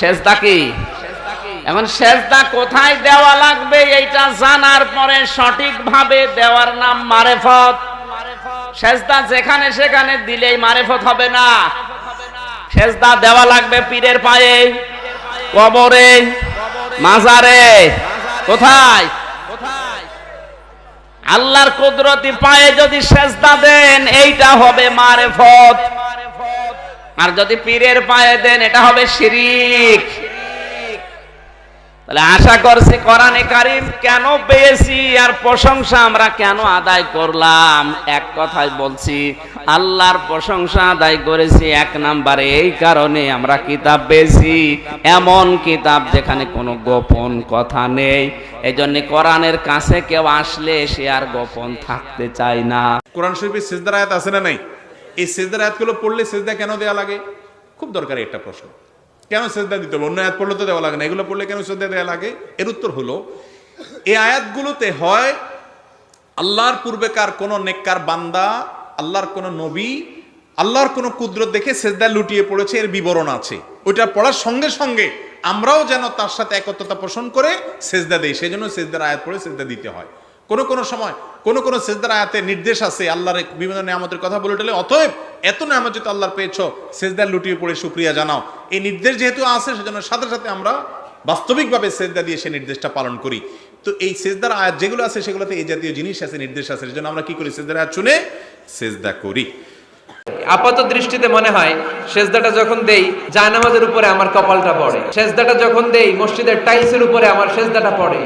সেজদা কি? এখন সেজদা কোথায় দেওয়া লাগবে এইটা জানার পরে সঠিকভাবে দেওয়ার নাম মারেফত। সেজদা যেখানে সেখানে দিলেই মারেফত হবে না। সেজদা দেওয়া লাগবে পীরের পায়ে, কবরে, মাজারে। কোথায়? আল্লাহর কুদরতি পায়ে যদি সেজদা দেন, এইটা হবে মারেফত। আর যদি পীরের পায়ে দেন, এটা হবে শিরিক। তাহলে আশা করছি কোরআনে কারিম কেন পেয়েছি আর প্রশংসা আমরা কেন আদায় করলাম? এক কথায় বলছি, আল্লাহর প্রশংসা আদায় করেছি এক নাম্বারে, এই কারণে আমরা কিতাব পেয়েছি। এমন কিতাব যেখানে কোনো গোপন কথা নেই। এই জন্য কোরআনের কাছে কেউ আসলে সে আর গোপন থাকতে চায় না। কোরআন শরীফের সেজদার আয়াত আছে না নাই? এই সেজদার আয়াতগুলো পড়লে সেজদা কেন দেওয়া লাগে? খুব দরকারি একটা প্রশ্ন। কেন সেজদা দিতে হবে? অন্য আয়াত পড়লে তো দেওয়া লাগে না। এগুলো পড়লে কেন সেজদা দেওয়া লাগে? এর উত্তর হলো, এই আয়াতগুলোতে হয়, আল্লাহর পূর্বেকার কোন নেককার বান্দা, আল্লাহর কোন নবী, আল্লাহর কোন কুদরত দেখে সেজদা লুটিয়ে পড়েছে, এর বিবরণ আছে। ওইটা পড়ার সঙ্গে সঙ্গে আমরাও যেন তার সাথে একত্রতা পোষণ করে সেজদা দেই। সেই জন্য সেজদার আয়াত পড়ে সেজদা দিতে হয়। কোন কোন সময় কোন কোন সেজদার আয়াতে নির্দেশ আছে, আল্লাহর বিভিন্ন নিয়ামতের কথা বলে টলে অতএব এত নিয়ামত যেহেতু আল্লাহর পেয়েছ সেজদার লুটিয়ে পড়ে শুক্রিয়া জানাও। এই নির্দেশ যেহেতু আছে, সেজন্য সাথে সাথে আমরা বাস্তবিকভাবে সেজদা দিয়ে সেই নির্দেশটা পালন করি। তো এই সেজদার আয়াত যেগুলো আছে, সেগুলোতে এই জাতীয় জিনিস আছে, নির্দেশ আছে, সেজন্য আমরা কি করি? সেজদার আয়াত শুনে সেজদা করি। আপাত দৃষ্টিতে মনে হয়, সেজদাটা যখন দেই, জায়নামাজের উপরে আমার কপালটা পড়ে। সেজদাটা যখন দেই, মসজিদের টাইলসের উপরে আমার সেজদাটা পড়ে।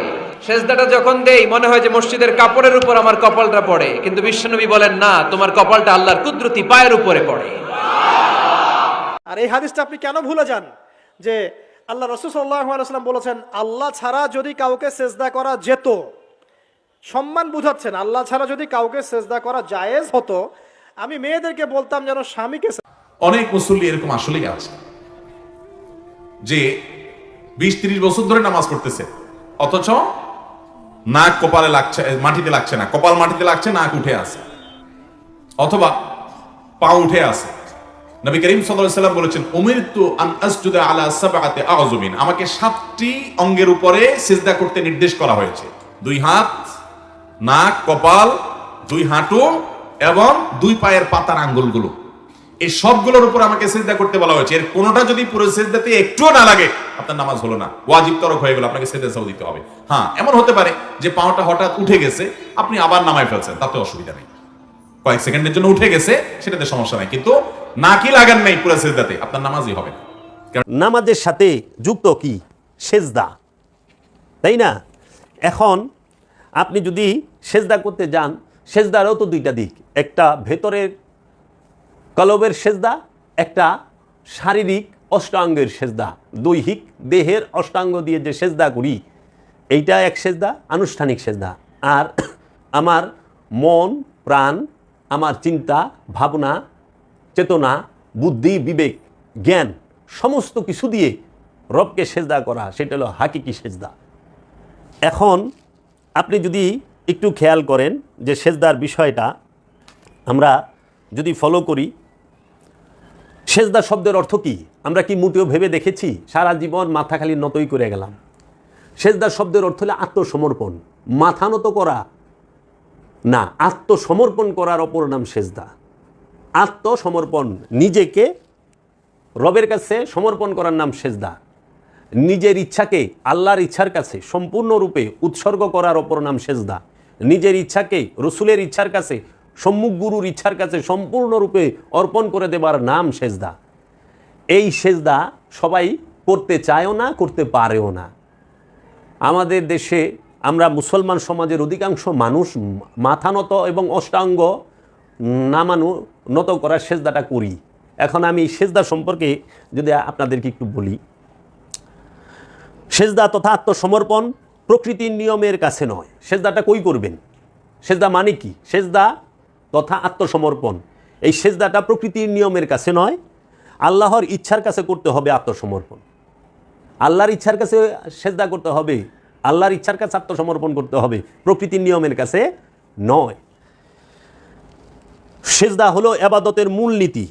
সেজদাটা যখন দেই মনে হয় যে মসজিদের কাপড়ের উপর আমার কপালটা পড়ে। কিন্তু বিশ্বনবী বলেন না তোমার কপালটা আল্লাহর কুদরতি পায়ের উপরে পড়ে। আর এই হাদিসটা আপনি কেন ভুলে যান? যে আল্লাহ রসুল সাল্লাম বলেছেন আল্লাহ ছাড়া যদি কাউকে সেজদা করা যেত। সম্মান বুঝাচ্ছেন আল্লাহ ছাড়া যদি কাউকে সেজদা করা জায়েজ হতো আমি মেয়েদেরকে বলতাম যেন স্বামীকে অনেক মুসল্লি এরকম আসলেই আছে যে বিশ ত্রিশ বছর ধরে নামাজ পড়তেছে অথচ নাক কপালে লাগছে, মাটিতে লাগছে না। কপাল মাটিতে লাগছে, নাক উঠে আছে। অথবা পা উঠে আছে। নবী করিম সাল্লাম বলেছেন, উমিরতু আন আসজুদা আলা সাবআতি আযমিন আমাকে সাতটি অঙ্গের উপরে সিজদা করতে নির্দেশ করা হয়েছে। দুই হাত, নাক, কপাল, দুই হাঁটু এবং দুই পায়ের পাতার আঙ্গুলগুলো। এই সবগুলোর উপর আমাকে সিজদা করতে বলা হয়েছে। এর কোনোটা যদি পুরো সিজদাতে একটুও না লাগে, আপনার নামাজ হলো না। ওয়াজিব তরক হয়ে গেল, আপনাকে সিজদা দিতে হবে। হ্যাঁ এমন হতে পারে যে পাওটা হঠাৎ উঠে গেছে, আপনি আবার নামায় ফেলছেন, তাতে অসুবিধা নেই। কয়েক সেকেন্ডের জন্য উঠে গেছে, সেটাতে সমস্যা নাই। কিন্তু নাকি লাগান নাই পুরো সিজদাতে, আপনার নামাজই হবে। নামাজের সাথে যুক্ত কি? সেজদা। তাই না? এখন আপনি যদি সেজদা করতে যান, সেজদারও তো দুইটা দিক। একটা ভেতরের কলবের সেজদা, একটা শারীরিক অষ্টাঙ্গের সেজদা, দৈহিক দেহের অষ্টাঙ্গ দিয়ে যে সেজদা করি, এইটা এক সেজদা, আনুষ্ঠানিক সেজদা। আর আমার মন, প্রাণ, আমার চিন্তা, ভাবনা, চেতনা, বুদ্ধি, বিবেক, জ্ঞান, সমস্ত কিছু দিয়ে রবকে সেজদা করা, সেটা হলো হাকিকি সেজদা। এখন আপনি যদি একটু খেয়াল করেন যে সেজদার বিষয়টা আমরা যদি ফলো করি সেজদা শব্দের অর্থ কি? আমরা কি মোটেও ভেবে দেখেছি? সারা জীবন মাথা খালি নতই করে গেলাম। সেজদা শব্দের অর্থ হলো আত্মসমর্পণ। মাথা নত করা। না, আত্মসমর্পণ করার অপর নাম সেজদা। আত্মসমর্পণ। নিজেকে রবের কাছে সমর্পণ করার নাম সেজদা। নিজের ইচ্ছাকে আল্লাহর ইচ্ছার কাছে সম্পূর্ণরূপে উৎসর্গ করার অপর নাম সেজদা। নিজের ইচ্ছাকে রসুলের ইচ্ছার কাছে সম্মুখ গুরুর ইচ্ছার কাছে সম্পূর্ণরূপে অর্পণ করে দেবার নাম সেজদা। এই সেজদা সবাই করতে চায়ও না, করতে পারেও না। আমাদের দেশে আমরা মুসলমান সমাজের অধিকাংশ মানুষ মাথা নত এবং অষ্টাঙ্গ নামানো নত করার সেজদাটা করি। এখন আমি এই সেজদা সম্পর্কে যদি আপনাদেরকে একটু বলি। সেজদা তথা আত্মসমর্পণ প্রকৃতির নিয়মের কাছে নয়। সেজদাটা কই করবেন? সেজদা মানে কি? সেজদা তথা আত্মসমর্পণ। এই সেজদাটা প্রকৃতির নিয়মের কাছে নয়, আল্লাহর ইচ্ছার কাছে করতে হবে আত্মসমর্পণ। আল্লাহর ইচ্ছার কাছে সেজদা করতে হবে, আল্লাহর ইচ্ছার কাছে আত্মসমর্পণ করতে হবে প্রকৃতির নিয়মের কাছে নয়। সেজদা হলো এবাদতের মূলনীতি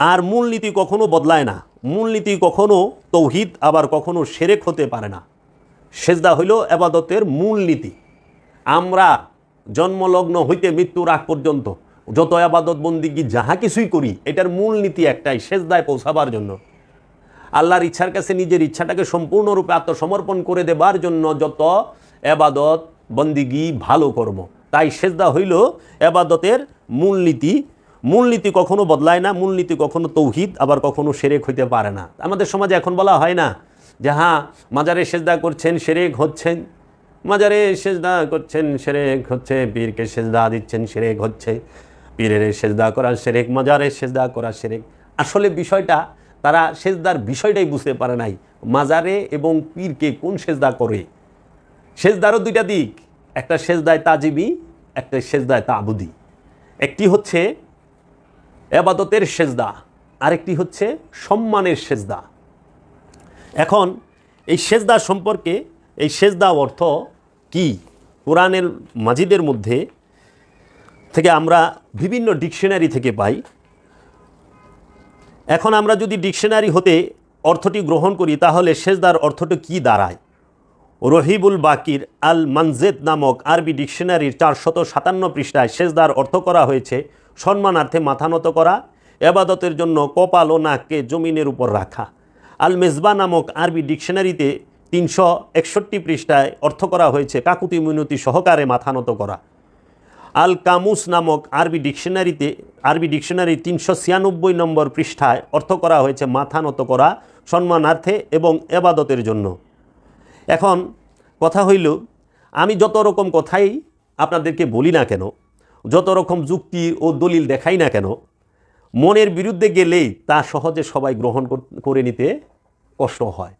আর মূলনীতি কখনো বদলায় না। মূলনীতি কখনো তৌহিদ, আবার কখনো সেরেক হতে পারে না। সেজদা হইল এবাদতের মূলনীতি আমরা জন্মলগ্ন হইতে মৃত্যুর আগ পর্যন্ত যত আবাদত বন্দিগি যাহা কিছুই করি, এটার মূলনীতি একটাই, সেজদায় পৌঁছাবার জন্য। আল্লাহর ইচ্ছার কাছে নিজের ইচ্ছাটাকে সম্পূর্ণরূপে আত্মসমর্পণ করে দেবার জন্য যত এবাদত বন্দিগি ভালো কর্ম। তাই সেজদা হইল এবাদতের মূলনীতি মূলনীতি কখনো বদলায় না মূলনীতি কখনো তৌহিদ, আবার কখনো সেরেক হইতে পারে না। আমাদের সমাজে এখন বলা হয় না যে হ্যাঁ মাজারে সেজদা করছেন, সেরেক হচ্ছেন। মাজারে সেজদা করছেন, সেরেক হচ্ছে, পীরকে সেজদা দিচ্ছেন, সেরেক হচ্ছে। পীরের সেজদা করা সেরেক, মাজারে সেজদা করা সেরেক। আসলে বিষয়টা, তারা সেজদার বিষয়টাই বুঝতে পারে নাই। মাজারে এবং পীরকে কোন সেজদা করে? সেজদারও দুইটা দিক। একটা সেজদায় তাজিবি, একটা সেজদায় তাবুদি। একটি হচ্ছে এবাদতের সেজদা, আরেকটি হচ্ছে সম্মানের সেজদা। এখন, এই সেজদা সম্পর্কে এই সেজদা অর্থ কি? কোরআনের মাজিদের মধ্যে থেকে আমরা বিভিন্ন ডিকশনারি থেকে পাই। এখন আমরা যদি ডিকশনারি হতে অর্থটি গ্রহণ করি, তাহলে সেজদার অর্থটি কি দাঁড়ায়? রহিবুল বাকির আল মানজেদ নামক আরবি ডিকশনারির চারশত সাতান্ন পৃষ্ঠায় সেজদার অর্থ করা হয়েছে, সম্মানার্থে মাথা নত করা, এবাদতের জন্য কপাল ও নাককে জমিনের উপর রাখা। আল মেজবা নামক আরবি ডিকশনারিতে তিনশো একষট্টি পৃষ্ঠায় অর্থ করা হয়েছে কাকুতি মিনতি সহকারে মাথা নত করা। আল কামুস নামক আরবি ডিকশনারিতে, আরবি ডিকশনারি তিনশো ছিয়ানব্বই নম্বর পৃষ্ঠায় অর্থ করা হয়েছে মাথা নত করা, সম্মানার্থে এবং এবাদতের জন্য। এখন কথা হইল, আমি যত রকম কথাই আপনাদেরকে বলি না কেন, যত রকম যুক্তি ও দলিল দেখাই না কেন, মনের বিরুদ্ধে গেলেই তা সহজে সবাই গ্রহণ করে নিতে কষ্ট হয়।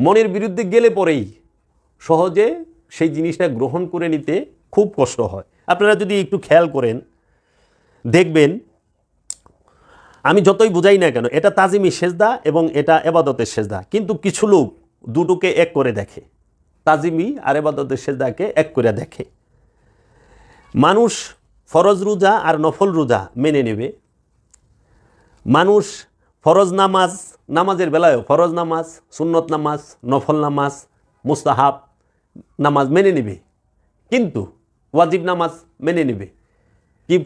মনের বিরুদ্ধে গেলে পরেই সহজে সেই জিনিসটা গ্রহণ করে নিতে খুব কষ্ট হয়। আপনারা যদি একটু খেয়াল করেন, দেখবেন, আমি যতই বুঝাই না কেন, এটা তাজিমি সেজদা এবং এটা এবাদতের সেজদা। কিন্তু কিছু লোক দুটোকে এক করে দেখে। তাজিমি আর এবাদতের সেজদাকে এক করে দেখে। মানুষ ফরজ রোজা আর নফল রোজা মেনে নেবে। মানুষ ফরজ নামাজ নামাজের বেলায়ও ফরজ নামাজ, সুন্নত নামাজ, নফল নামাজ, মুস্তাহাব নামাজ মেনে নিবে। কিন্তু ওয়াজিব নামাজ মেনে নিবে। কি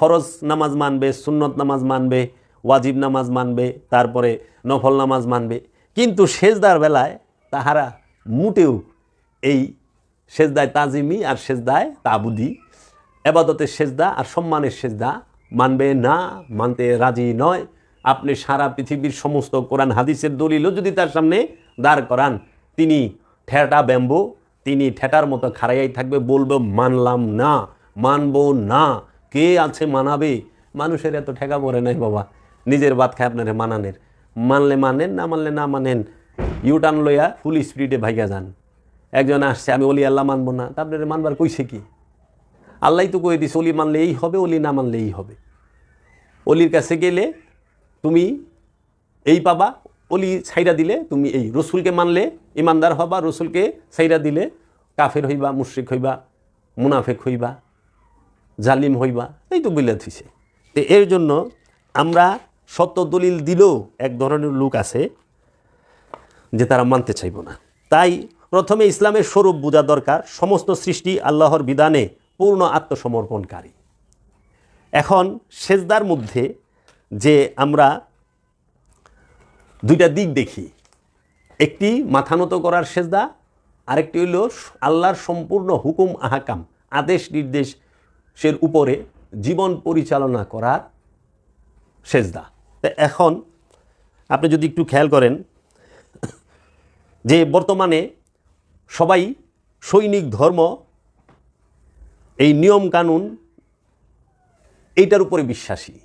ফরজ নামাজ মানবে, সুন্নত নামাজ মানবে, ওয়াজিব নামাজ মানবে, তারপরে নফল নামাজ মানবে। কিন্তু সেজদার বেলায় তাহারা মুটেও এই সেজদায় তাজিমি আর সেজদায় তাবুদি, এবাদতের সেজদা আর সম্মানের সেজদা মানবে না, মানতে রাজি নয়। আপনি সারা পৃথিবীর সমস্ত কোরআন হাদিসের দলিলও যদি তার সামনে দাঁড় করান, তিনি ঠেটা ব্যাম্বো, তিনি ঠেটার মতো খাড়াইয়াই থাকবে, বলবে, মানলাম না, মানবো না, কে আছে মানাবে? মানুষের এত ঠেকা পড়ে নাই বাবা। নিজের বাদ খায় আপনার মানানের। মানলে মানেন, না মানলে না মানেন ইউটার্ন লইয়া ফুল স্পিডে ভাইয়া যান। একজন আসছে, আমি অলি আল্লাহ মানবো না। তা আপনার মানবার কইছে কি? আল্লাহ তো কয়ে দিছে অলি মানলে এই হবে অলি না মানলে এই হবে। অলির কাছে গেলে তুমি এই পাবা অলি ছাইরা দিলে তুমি এই রসুলকে মানলে, ইমানদার হবা, রসুলকে ছাইরা দিলে কাফের হইবা, মুশ্রিক হইবা, মুনাফেক হইবা, জালিম হইবা, এই তো বলে থিছে তো এর জন্য আমরা সত্য দলিল দিলেও এক ধরনের লোক আছে যে তারা মানতে চাইব না। তাই প্রথমে ইসলামের স্বরূপ বোঝা দরকার, সমস্ত সৃষ্টি আল্লাহর বিধানে পূর্ণ আত্মসমর্পণকারী। এখন সেজদার মধ্যে যে আমরা দুইটা দিক দেখি। একটি মাথা নত করার সেজদা, আরেকটি হইল আল্লাহর সম্পূর্ণ হুকুম, আহাকাম, আদেশ নির্দেশের উপরে জীবন পরিচালনা করার সেজদা। তা এখন আপনি যদি একটু খেয়াল করেন যে বর্তমানে সবাই সৈনিক ধর্ম, এই নিয়ম কানুন, এইটার উপরে বিশ্বাসী।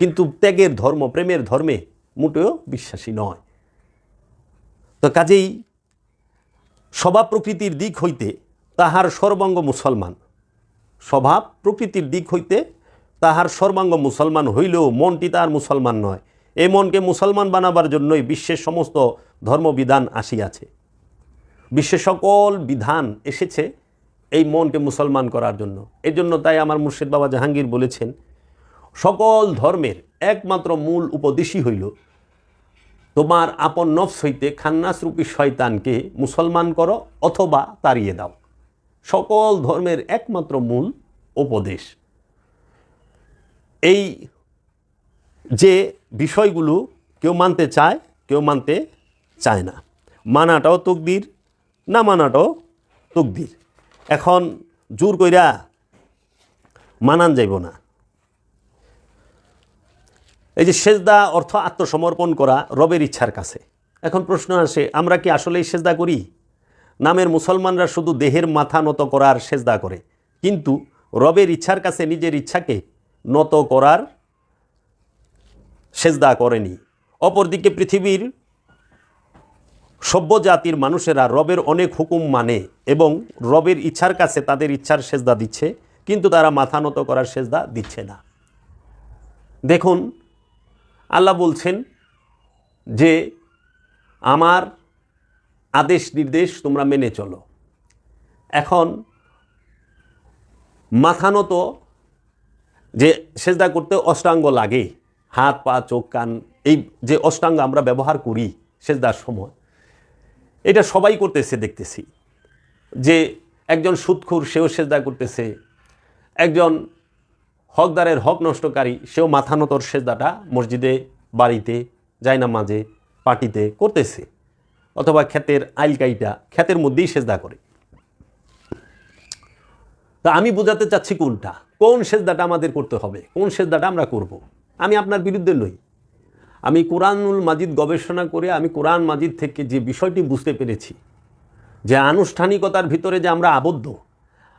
কিন্তু ত্যাগের ধর্ম, প্রেমের ধর্মে মোটেও বিশ্বাসী নয়। তো কাজেই স্বভাব প্রকৃতির দিক হইতে তাহার সর্বাঙ্গ মুসলমান। স্বভাব প্রকৃতির দিক হইতে তাহার সর্বাঙ্গ মুসলমান হইলেও মনটি তার মুসলমান নয়। এই মনকে মুসলমান বানাবার জন্যই বিশ্বের সমস্ত ধর্মবিধান আসিয়াছে। বিশ্বের সকল বিধান এসেছে এই মনকে মুসলমান করার জন্য। এই জন্য তাই আমার মুর্শিদ বাবা জাহাঙ্গীর বলেছেন সকল ধর্মের একমাত্র মূল উপদেশই হইল, তোমার আপন নফস হইতে খান্নাসরূপী শয়তানকে মুসলমান করো অথবা তাড়িয়ে দাও। সকল ধর্মের একমাত্র মূল উপদেশ। এই যে বিষয়গুলো কেউ মানতে চায়, কেউ মানতে চায় না। মানাটাও তকদির, না মানাটাও তকদির। এখন জোর কইরা মানান যাইব না। এই যে সেজদা অর্থ আত্মসমর্পণ করা রবের ইচ্ছার কাছে। এখন প্রশ্ন আসে, আমরা কি আসলেই সেজদা করি? নামের মুসলমানরা শুধু দেহের মাথা নত করার সেজদা করে, কিন্তু রবের ইচ্ছার কাছে নিজের ইচ্ছাকে নত করার সেজদা করেনি। অপরদিকে পৃথিবীর সভ্য জাতির মানুষেরা রবের অনেক হুকুম মানে এবং রবের ইচ্ছার কাছে তাদের ইচ্ছার সেজদা দিচ্ছে, কিন্তু তারা মাথা নত করার সেজদা দিচ্ছে না। দেখুন আল্লাহ বলছেন যে আমার আদেশ নির্দেশ তোমরা মেনে চলো। এখন মাথা নত যে সেজদা করতে অষ্টাঙ্গ লাগে, হাত, পা, চোখ, কান, এই যে অষ্টাঙ্গ আমরা ব্যবহার করি সেজদার সময়, এটা সবাই করতেছে, দেখতেছি। যে একজন সুৎখুর সেও সেজদা করতেছে, একজন হকদারের হক নষ্টকারী, সেও মাথা নতর সেজদাটা মসজিদে, বাড়িতে যায় না মাঝে, পার্টিতে করতেছে। অথবা ক্ষেতের আইলকাইটা ক্ষেতের মধ্যেই সেজদা করে। তা আমি বোঝাতে চাচ্ছি কোনটা? কোন সেজদাটা আমাদের করতে হবে? কোন সেজদাটা আমরা করব। আমি আপনার বিরুদ্ধে নই। আমি কোরআনুল মাজিদ গবেষণা করে আমি কোরআন মাজিদ থেকে যে বিষয়টি বুঝতে পেরেছি, যে আনুষ্ঠানিকতার ভিতরে যে আমরা আবদ্ধ,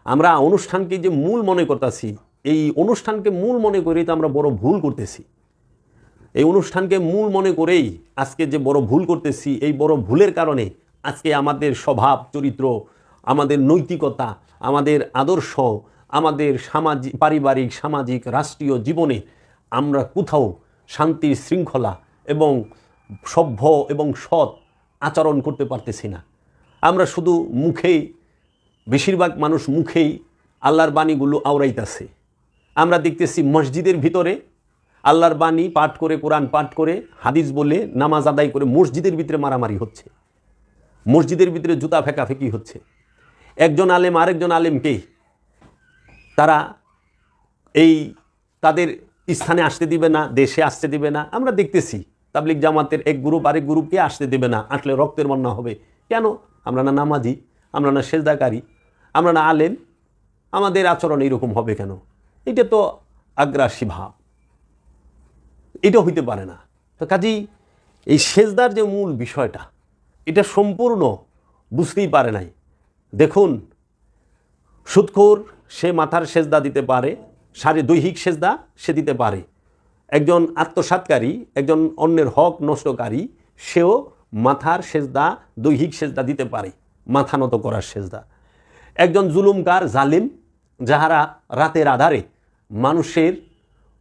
আমরা অনুষ্ঠানকে যে মূল মনে করতেছি এই অনুষ্ঠানকে মূল মনে করেই তো আমরা বড় ভুল করতেছি। এই অনুষ্ঠানকে মূল মনে করেই আজকে যে বড় ভুল করতেছি, এই বড় ভুলের কারণে আজকে আমাদের স্বভাব, চরিত্র, আমাদের নৈতিকতা, আমাদের আদর্শ, আমাদের সামাজিক পারিবারিক, সামাজিক, রাষ্ট্রীয় জীবনে আমরা কোথাও শান্তির শৃঙ্খলা এবং সভ্য এবং সৎ আচরণ করতে পারতেছি না। আমরা শুধু মুখেই, বেশিরভাগ মানুষ মুখেই আল্লাহর বাণীগুলো আওড়াইতেছে। আমরা দেখতেছি মসজিদের ভিতরে আল্লাহর বাণী পাঠ করে, কোরআন পাঠ করে, হাদিস বলে, নামাজ আদায় করে মসজিদের ভিতরে মারামারি হচ্ছে। মসজিদের ভিতরে জুতা ফেঁকাফেঁকি হচ্ছে। একজন আলেম আরেকজন আলেমকে তারা এই তাদের স্থানে আসতে দিবে না, দেশে আসতে দিবে না। আমরা দেখতেছি তাবলিক জামাতের এক গ্রুপ আরেক গ্রুপকে আসতে দেবে না আসলে রক্তের বন্যা হবে। কেন? আমরা না নামাজি, আমরা না সেজদাকারী, আমরা না আলেম, আমাদের আচরণ এইরকম হবে কেন? এটা তো আগ্রাসী ভাব। এটা হইতে পারে না। তো কাজেই এই সেজদার যে মূল বিষয়টা, এটা সম্পূর্ণ বুঝতেই পারে নাই। দেখুন, সুৎখোর সে মাথার সেজদা দিতে পারে, সারি দৈহিক সেজদা সে দিতে পারে। একজন আত্মসাৎকারী, একজন অন্যের হক নষ্টকারী, সেও মাথার সেজদা, দৈহিক সেজদা দিতে পারে, মাথা নত করার সেজদা। একজন জুলুমকার জালিম, যাহারা রাতের আধারে মানুষের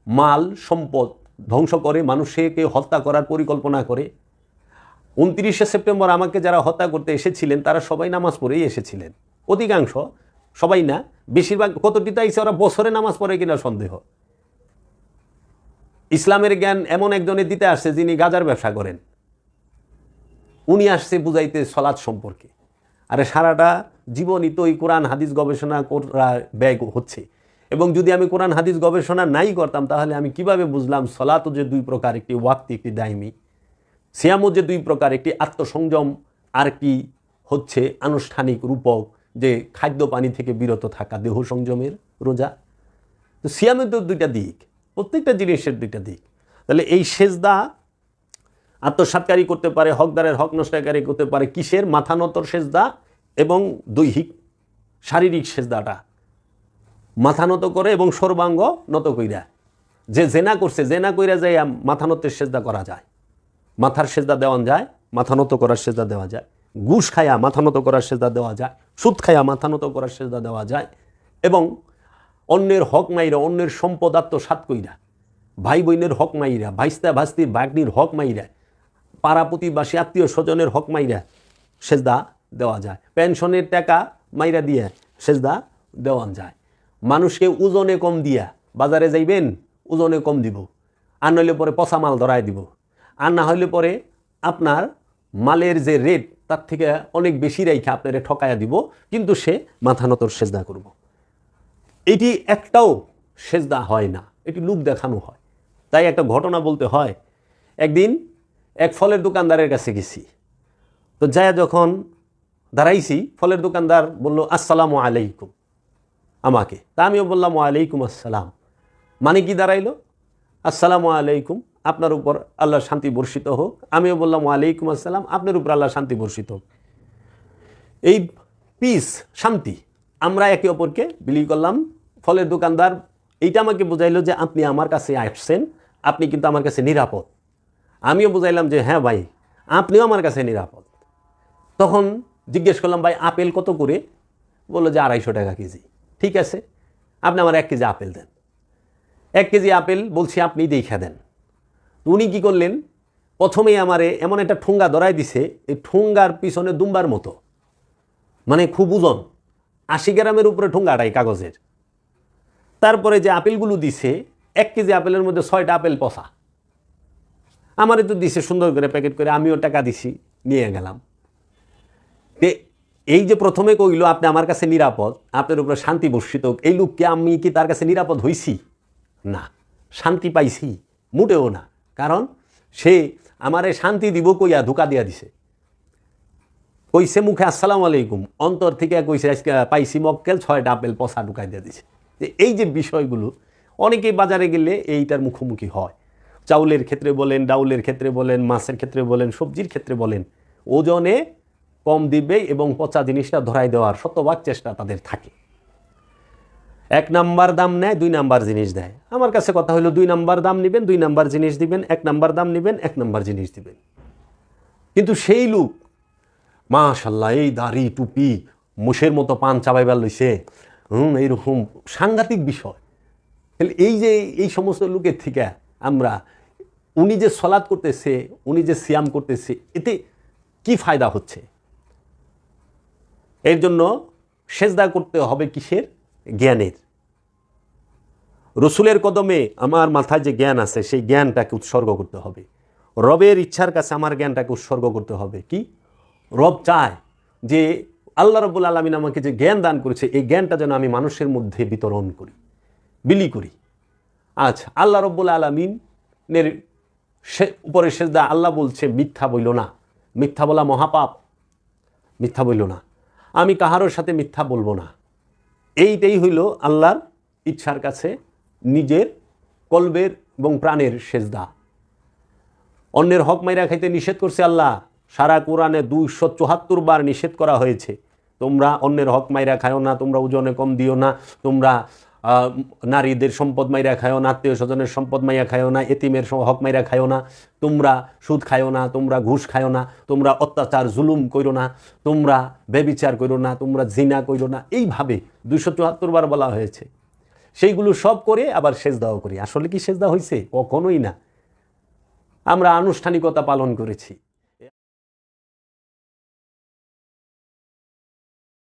মাল, সম্পদ ধ্বংস করে, মানুষকে হত্যা করার পরিকল্পনা করে। উনত্রিশে সেপ্টেম্বর আমাকে যারা হত্যা করতে এসেছিলেন, তারা সবাই নামাজ পড়েই এসেছিলেন। অধিকাংশ, সবাই না, বেশিরভাগ কতটি তাইছে ওরা বছরে নামাজ পড়ে কিনা সন্দেহ। ইসলামের জ্ঞান এমন একজনে দিতে আসছে, যিনি গাজার ব্যবসা করেন। উনি আসছে বুঝাইতে সলাদ সম্পর্কে। আরে সারাটা জীবনই তো এই কোরআন, হাদিস গবেষণা করা ব্যয় হচ্ছে। এবং যদি আমি কোরআন, হাদিস গবেষণা নাই করতাম, তাহলে আমি কীভাবে বুঝলাম সলাতও যে দুই প্রকার, একটি ওয়াক্তি, একটি দায়মি? সিয়ামও যে দুই প্রকার, একটি আত্মসংযম, আর কি হচ্ছে আনুষ্ঠানিক রূপক, যে খাদ্য পানি থেকে বিরত থাকা, দেহ সংযমের রোজা। তো সিয়ামের তো দুইটা দিক, প্রত্যেকটা জিনিসের দুইটা দিক। তাহলে এই সেজদা আত্মসাৎকারী করতে পারে, হকদারের হক নষ্টকারী করতে পারে, কিসের মাথা নতর সেজদা এবং দৈহিক, শারীরিক সেজদাটা। মাথা নত করে এবং সর্বাঙ্গ নত কইরা। যে জেনা করছে, জেনা কইরা যায় মাথা নতের সেজদা করা যায়। মাথার সেজদা দেওয়ান যায়, মাথা নত করার সেজদা দেওয়া যায়। ঘুষ খায়া মাথা নত করার সেজদা দেওয়া যায়, সুদ খায়া মাথা নত করার সেজদা দেওয়া যায় এবং অন্যের হক মাইরা, অন্যের সম্পদ আত্মসাত কইরা ভাই বোনের হক মাইরা, ভাইস্তা ভাস্তির বাগনির হক মাইরা, পাড়া প্রতিবাসী আত্মীয় স্বজনের হক মাইরা সেজদা দেওয়া যায়। পেনশনের টাকা মাইরা দিয়ে সেজদা দেওয়ান যায়। মানুষকে ওজনে কম দিয়া, বাজারে যাইবেন, ওজনে কম দিব। আর নইলে পরে পচা মাল ধরায় দিব। আর না হইলে পরে আপনার মালের যে রেট তার থেকে অনেক বেশি রেখে আপনারে ঠকায়া দিব, কিন্তু সে মাথা নতর সেজদা করব। এটি একটাও সেজদা হয় না, এটি লুক দেখানো হয়। তাই একটা ঘটনা বলতে হয়, একদিন এক ফলের দোকানদারের কাছে গেছি। তো যায় যখন দাঁড়াইছি, ফলের দোকানদার বলল, আসসালামু আলাইকুম। আমাকে। তা আমিও বললাম, ওয়ালাইকুম আসসালাম। মানে কি দাঁড়াইলো? আসসালামু আলাইকুম, আপনার উপর আল্লাহ শান্তি বর্ষিত হোক। আমিও বললাম, ওয়ালাইকুম আসসালাম, আপনার উপর আল্লাহ শান্তি বর্ষিত হোক। এই পিস শান্তি আমরা একে অপরকে বিলি করলাম। ফলের দোকানদার এইটা আমাকে বোঝাইলো যে, আপনি আমার কাছে আসছেন, আপনি কিন্তু আমার কাছে নিরাপদ। আমিও বুঝাইলাম যে হ্যাঁ ভাই, আপনিও আমার কাছে নিরাপদ। তখন জিজ্ঞেস করলাম, ভাই, আপেল কত করে? বলল যে, আড়াইশো টাকা কেজি। ঠিক আছে? আপনি আমার এক কেজি আপেল দেন। এক কেজি আপেল বলছি আপনি দেখা দেন। উনি কী করলেন? প্রথমেই আমারে এমন একটা ঠুঙ্গা ধরাই দিছে, এই ঠুঙ্গার পিছনে দুম্বার মতো। মানে খুব ওজন, আশি গ্রামের উপরে ঠুঙ্গাটাই কাগজের। তারপরে যে আপেলগুলো দিছে, এক কেজি আপেলের মধ্যে ছয়টা আপেল পচা। আমারে তো দিছে সুন্দর করে প্যাকেট করে, আমিও টাকা দিছি, নিয়ে গেলাম। এই যে প্রথমে কইল আপনি আমার কাছে নিরাপদ, আপনার উপরে শান্তি বর্ষিত এই লোককে আমি কি তার কাছে নিরাপদ হইছি? না, শান্তি পাইছি, মোটেও না। কারণ সে আমারে শান্তি দিব কইয়া ধোকা দিয়া দিছে। কইছে মুখে, আসসালামু আলাইকুম। অন্তর থেকে কইছে, আজকে পাইছি মক্কেল, ছয়টা আপেল পচা ঢুকাই দিয়ে দিছে। যে এই যে বিষয়গুলো, অনেকেই বাজারে গেলে এইটার মুখোমুখি হয়। চাউলের ক্ষেত্রে বলেন, ডাউলের ক্ষেত্রে বলেন, মাছের ক্ষেত্রে বলেন, সবজির ক্ষেত্রে বলেন, ওজনে কম দিবে এবং পচা জিনিসটা ধরাই দেওয়ার শতভাগ চেষ্টা তাদের থাকে। এক নাম্বার দাম নেয়, দুই নাম্বার জিনিস দেয়। আমার কাছে কথা হলো, দুই নাম্বার দাম নেবেন, দুই নাম্বার জিনিস দিবেন, এক নাম্বার দাম নেবেন, এক নাম্বার জিনিস দিবেন। কিন্তু সেই লোক, মাশাল্লাহ, এই দাড়ি, টুপি, মুষের মতো পান চাবাইবার লইছে। হুম, এইরকম সাংঘাতিক বিষয়। তাহলে এই যে, এই সমস্ত লোকের থেকে আমরা, উনি যে সলাদ করতেছে, উনি যে সিয়াম করতেছে, এতে কি ফায়দা হচ্ছে? এর জন্য সেজদা করতে হবে কিসের? জ্ঞানের। রসুলের কদমে আমার মাথায় যে জ্ঞান আছে, সেই জ্ঞানটাকে উৎসর্গ করতে হবে। রবের ইচ্ছার কাছে আমার জ্ঞানটাকে উৎসর্গ করতে হবে। কি? রব চায় যে আল্লাহ রব্বুল আলমিন আমাকে যে জ্ঞান দান করেছে, এই জ্ঞানটা যেন আমি মানুষের মধ্যে বিতরণ করি, বিলি করি। আচ্ছা আল্লাহ রব্বুল আলমিনের সে উপরে সেজদা আল্লাহ বলছে, মিথ্যা বইল না। মিথ্যা বলা মহাপাপ। মিথ্যা বইল না। আমি কাহারোর সাথে মিথ্যা বলব না। এইটাই হইল আল্লাহর ইচ্ছার কাছে নিজের কলবের এবং প্রাণের সেজদা। অন্যের হক মাইরা খাইতে নিষেধ করছে আল্লাহ। সারা কোরআনে দুইশো চুহাত্তর বার নিষেধ করা হয়েছে। তোমরা অন্যের হক মাইরা খায়ও না, তোমরা ওজনে কম দিও না, তোমরা নারীদের সম্পদ মাইরা খায়ও না, আত্মীয় স্বজনের সম্পদ মাইরা খায়ও না, এতিমের হক মাইরা খায়ও না, তোমরা সুদ খায়ও না, তোমরা ঘুষ খায়ও না, তোমরা অত্যাচার, জুলুম করো না, তোমরা বেবিচার করো না, তোমরা জিনা করো না, এইভাবে দুইশো চুয়াত্তর বার বলা হয়েছে। সেইগুলো সব করে আবার সেজদাও করি। আসলে কি সেজদা হয়েছে কখনোই না। আমরা আনুষ্ঠানিকতা পালন করেছি।